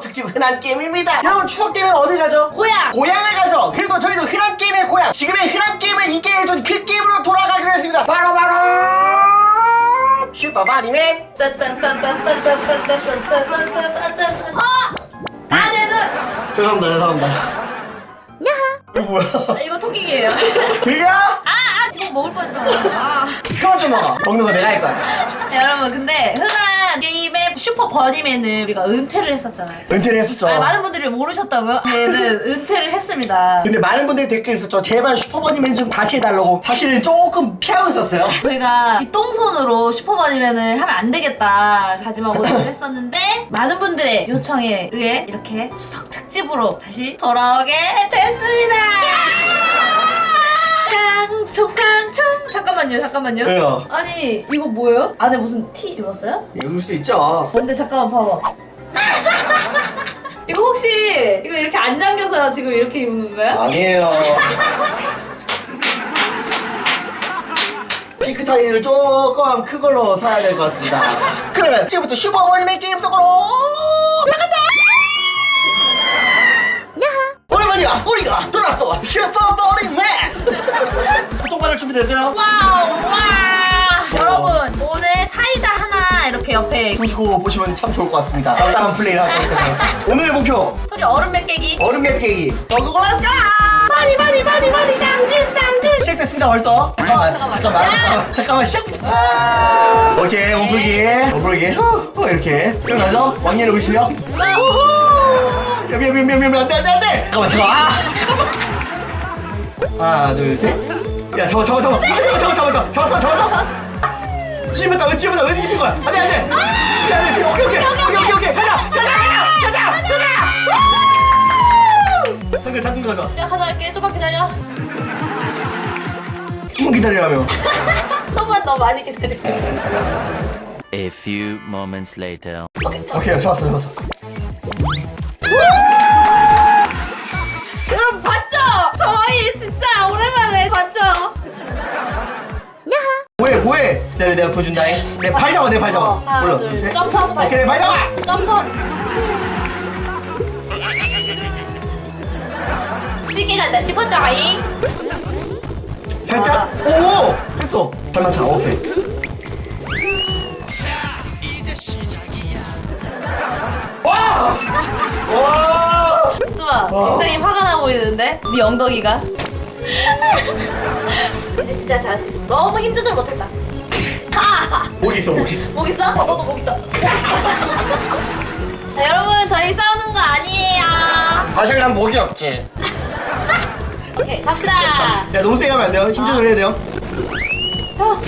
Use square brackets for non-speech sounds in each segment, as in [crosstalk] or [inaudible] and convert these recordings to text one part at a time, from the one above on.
추석 특집 흔한 게임입니다 여러분 추석 되면 어딜 가죠? 고향. 고향을 가죠 그래서 저희도 흔한 게임의 고향 지금의 흔한 게임을 있게 해준 그 게임으로 돌아가기로 했습니다 바로 바로 슈퍼마리맨 아! 아내는 죄송합니다 죄송합니다 이거 뭐야 아, 이거 토끼기예요. 들려? 아, 아, 이거 먹을 뻔했잖아. 아. 그만 좀 먹어 먹는 거 내가 할 거야 네, 여러분, 근데 흔한 게임의 슈퍼 버니맨을 우리가 은퇴를 했었잖아요. 은퇴를 했었죠 아, 많은 분들이 모르셨다고요? 얘는 은퇴를 했습니다. 근데 많은 분들이 댓글 있었죠 제발 슈퍼버니맨 좀 다시 해달라고 사실은 조금 피하고 있었어요 저희가 이 똥손으로 슈퍼버니맨을 하면 안 되겠다 다짐하고 오늘을 했었는데 많은 분들의 요청에 의해 이렇게 추석 특집으로 다시 돌아오게 됐습니다. 깡총 깡총 잠깐만요 잠깐만요. 왜요? 아니 이거 뭐예요? 안에 무슨 티 입었어요? 입을 수 있죠 뭔데 잠깐만 봐봐. [laughs] 이거 혹시 이거 이렇게 안 잠겨서 지금 이렇게 입는 거예요? 아니에요 핑크 타이를 조금 큰 걸로 사야 될 것 같습니다 그러면 지금부터 슈퍼버니맨 게임 속으로 들어간다 오랜만이야 우리가 돌아왔어 슈퍼버니맨 교통카드 준비됐어요? 와우 와. 여러분 오늘 사이다 하나 이렇게 옆에 두시고 보시면 참 좋을 것 같습니다. 다음 플레이를 할 거기 때문에. [laughs] 오늘의 목표? 소리 얼음 몇 개기. 얼음 맵 깨기. 고고고 렛츠고 마리 마리 마리 마리 당근 당근. 시작됐습니다 벌써. 잠깐만 잠깐만. 잠깐만 야! 잠깐만 잠깐만 시작부터. 아! 오케이 몸풀기. 몸풀기. 후, 후 이렇게? 왕년의 우리 실력 미미미미미 안돼 안돼 안돼! 잠깐만 잠깐만. 아, 잠깐만. 하나 둘 셋 야 잡아 잡아 잡아. 잡아 잡아 잡아 잡아. 잡았어 잡았어? 뒤집었다 왜 뒤집었다? 왜 뒤집은 거야? 안돼 안돼. 안돼 안돼. 오케이 오케이. 오케이 오케이 오케이 가자 가자 가자 가자. 가자 당근 당근 가자. 내가 가져갈게. 좀만 기다려. 조금 기다리라며. [laughs] 좀만 더 많이 기다려. A few moments later. 오케이 저 오케이 좋았어 좋았어. 여러분 봤죠? 저희 진짜 오랜만에 뭐해 뭐해 내가 내가 보여준다잉 내팔 잡아 내 팔 잡아. 어, 하나, 올라 둘, 셋. 점프하고 발 오케이 내발 잡아. 점프. 쉽게 간다. 싶었죠잉 살짝? 오 됐어. 발만 차 오케이. 와! 와! 뚜마 굉장히 화가 나 보이는데? 네 엉덩이가 이제 진짜 잘할 수 있어. 너무 힘주질 못했다. 하! 목 있어 목 있어. 목 있어? 너도 목 있다. 자, 여러분 저희 싸우는 거 아니에요. 사실 난 목이 없지. 오케이 갑시다. 야 너무 세게 하면 안 돼요? 힘 조절 해야 돼요? 어.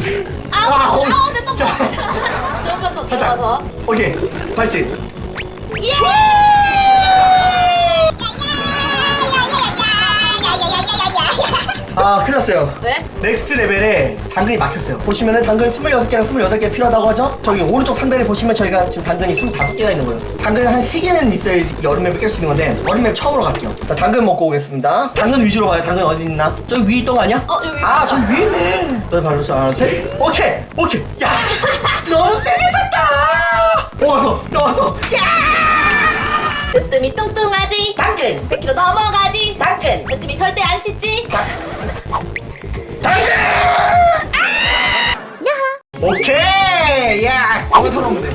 아, 아우 어. 아우 내똥 자. [laughs] 조금만 더 살짝. 들어가서. 오케이 발짓 예! 아 큰일 났어요 왜? 넥스트 레벨에 당근이 막혔어요. 보시면은 당근 26개랑 28개 필요하다고 하죠? 저기 오른쪽 상단에 보시면 저희가 지금 당근이 25개가 있는 거예요. 당근 한 3개는 있어야지 여름맵을 깰수 있는 건데 얼음맵 처음으로 갈게요. 자, 당근 먹고 오겠습니다. 당근 위주로 봐요. 당근 어디 있나? 저기 위에 있던 거 아니야? 어, 여기 아, 있다. 저기 위에 있네. 너희 발로 하나, 셋. 오케이! 오케이! 야! [laughs] 너무 세게 쳤다! 나왔어! 나왔어! 야! 으뜸이 뚱뚱하지 당근! 100kg 넘어가지 당근! 으뜸이 절대 안 씻지 당근! 오케이! 야! 이거 서러운데.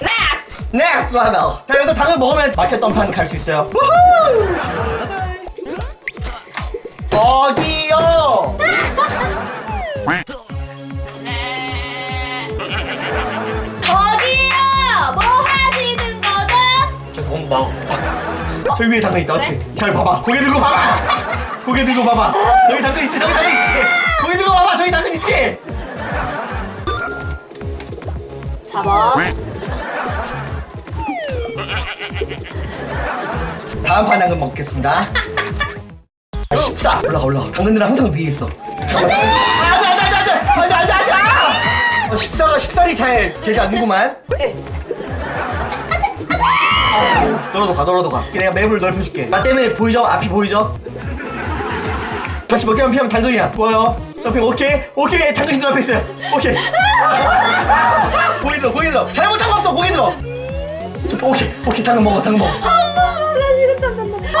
넥스트 넥스트 레벨 자 여기서 당을 먹으면 막혔던 판 갈 수 있어요 우후 어디요 [laughs] 죄송합니다 저기 위에 당근 있다 그렇지 잘 봐봐 고개 들고 봐봐 고개 들고 봐봐 저기 당근 있지 저기 당근 있지 고개 들고 봐봐 저기 당근 있지 잡아 다음 판 당근 먹겠습니다. 아, 14 올라가 올라가. 당근들은 항상 위에 있어. 안돼 안돼 안돼 안돼 안돼 안돼 안돼. 14가 14이 잘 되지 않는구만. 오케이. 너라도 가 너라도 가. 내가 맵을 넓혀줄게. 나 때문에 보이죠? 앞이 보이죠? 다시 먹기만 피하면 당근이야. 보여? 점핑 오케이 오케이 당근이 눈앞에 있어요. 오케이. 고개 들어 고개 들어. 잘못한 거 없어 고개 들어. 저, 오케이 오케이 당근 먹어 당근 먹어.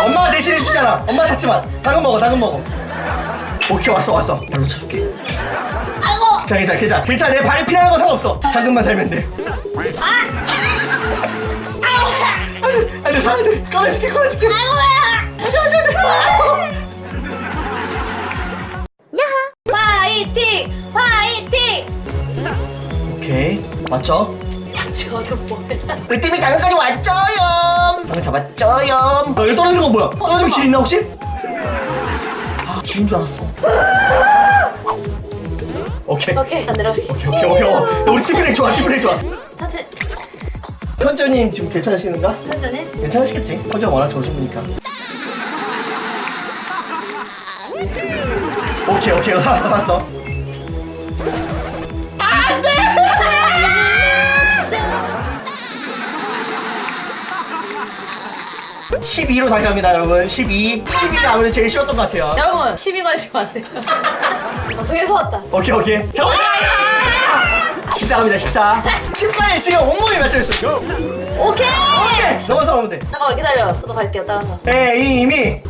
엄마가 대신해 주잖아. 엄마 찾지 마. 당근 먹어 당근 먹어. 오케이 왔어 왔어. 발로 차줄게. 아이고. 자 괜찮아 괜찮아 괜찮아 내 발이 필요한 건 상관없어. 당근만 살면 돼. 안 돼 안돼 안돼 꺼내줄게 꺼내줄게. 안돼 안돼 안돼. 화이팅! 화이팅! 오케이 맞죠? 저도 뭐야? 으뜸이 당근까지 왔죠요. 당근 잡았죠요. 어, 여기 떨어지는 건 뭐야? 떨어지면 길 있나 혹시? 아 길인 줄 알았어. 오케이. 오케이. 오케이 오케이 오케이. 어, 우리 팀플레이 좋아 팀플레이 좋아. 천천히 현주님 지금 괜찮으신가? 천천히. 괜찮으시겠지? 성격 워낙 좋으신 분이니까. 오케이 오케이 [laughs] 살았어 살았어. 안돼. 12로 다시 갑니다 여러분 12 12가 아무래도 제일 쉬웠던 것 같아요 여러분 시비 걸지 마세요. [laughs] 저승에서 왔다. 오케이 오케이 잠깐만 14 갑니다 14 14에 지금 온몸이 맞춰있어 오케이. 오케이 넘어서 오면 돼 잠깐만 기다려. 저도 갈게요. 따라서. 에, 이 이미.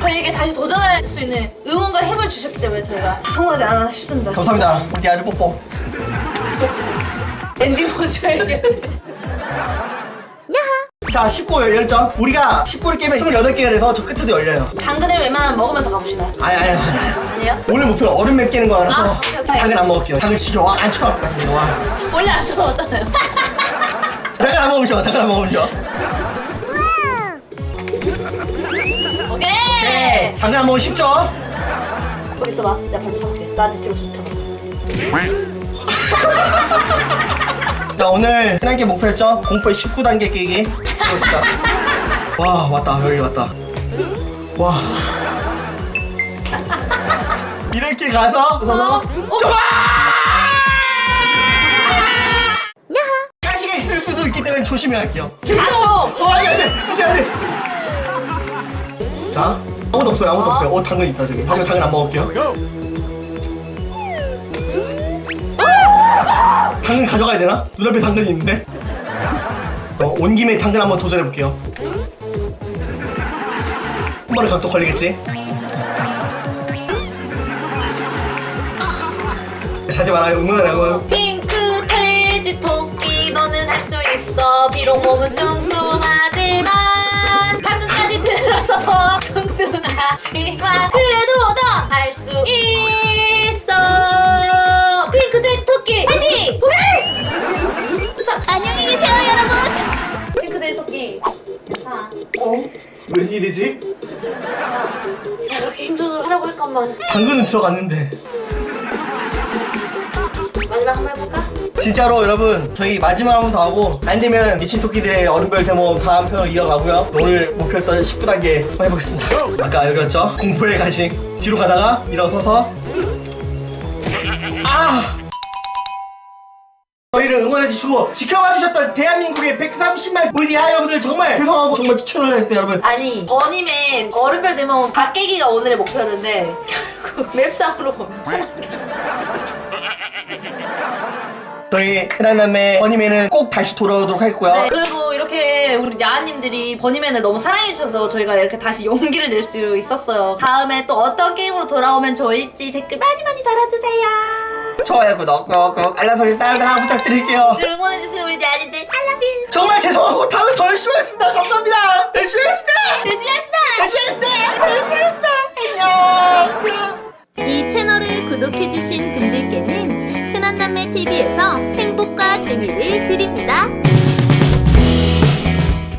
저희에게 다시 도전할 수 있는 응원과 힘을 주셨기 때문에 저희가 성공하지 않았나 싶습니다. 감사합니다. 우리 아주 뽀뽀. 엔딩 해야겠네. 자, 19 열정. 우리가 19를 깨면 28개가 돼서 저 끝에도 열려요. 당근을 웬만하면 먹으면서 가봅시다. 아니, 아니, 아니. 아니요? 오늘 목표는 얼음 맵 깨는 아, 거라서 오케이, 오케이. 당근 안 먹을게요. 당근 지겨워. 안 쳐갈 것 같은데, 와. 원래 안 쳐다봤잖아요. [laughs] 당근 안 쉬워. 당근 안 쉬워. 오케이. 당근 안 먹으면 쉽죠? 거기 있어봐. 내가 발로 차볼게. 나한테 뒤로 쳐- 쳐봐. [laughs] 자, 오늘 흔한게 목표였죠? 공포의 19단계 깨기. 그렇습니다. 와, 왔다. 여기 왔다. 와. 이렇게 가서 어? 좁아! 가시가 있을 수도 있기 때문에 조심해야 할게요. 가쇼! 어, 아니, 안 돼! 안 돼, 안 돼! 자, 아무도 없어요, 아무도 어? 없어요. 어, 당근 있다, 저기. 당근, 당근 안 먹을게요. 당근 가져가야 되나? 눈앞에 당근이 있는데? 어, 온 김에 당근 한번 도전해볼게요. 한 번에 각도 걸리겠지? 사지 말아요, 응원하라고. 핑크 돼지 토끼 너는 할 수 있어 비록 몸은 뚱뚱하지만 당근까지 들어서 뚱뚱하지만 그래도 너 할 수 있어 괜찮아 어? 웬일이지? 야 그렇게 힘 조절하라고 할 것만 당근은 들어갔는데. 마지막 한번 해볼까? 진짜로 여러분 저희 마지막 한 번 더 하고 안 되면 미친 토끼들의 얼음별 대모험 다음 편으로 이어가고요 오늘 목표였던 19단계 한번 해보겠습니다 아까 여기였죠 공포의 간식 뒤로 가다가 일어서서 아 저희를 응원해 주시고 지켜봐 주셨던 대한민국의 130만 우리 야 여러분들 정말 죄송하고 정말 최선을 다했습니다 여러분 아니 버님의 얼음별 대모험 다 깨기가 오늘의 목표였는데 결국 [laughs] 맵상으로 [laughs] 저희 흔한남매 버니맨은 꼭 다시 돌아오도록 하겠고요 네, 그리고 이렇게 우리 야아님들이 버니맨을 너무 사랑해주셔서 저희가 이렇게 다시 용기를 낼 수 있었어요. 다음에 또 어떤 게임으로 돌아오면 좋을지 댓글 많이 많이 달아주세요. 좋아요 구독 꾹꾹 알람 설정 따르다 부탁드릴게요. 늘 응원해주신 우리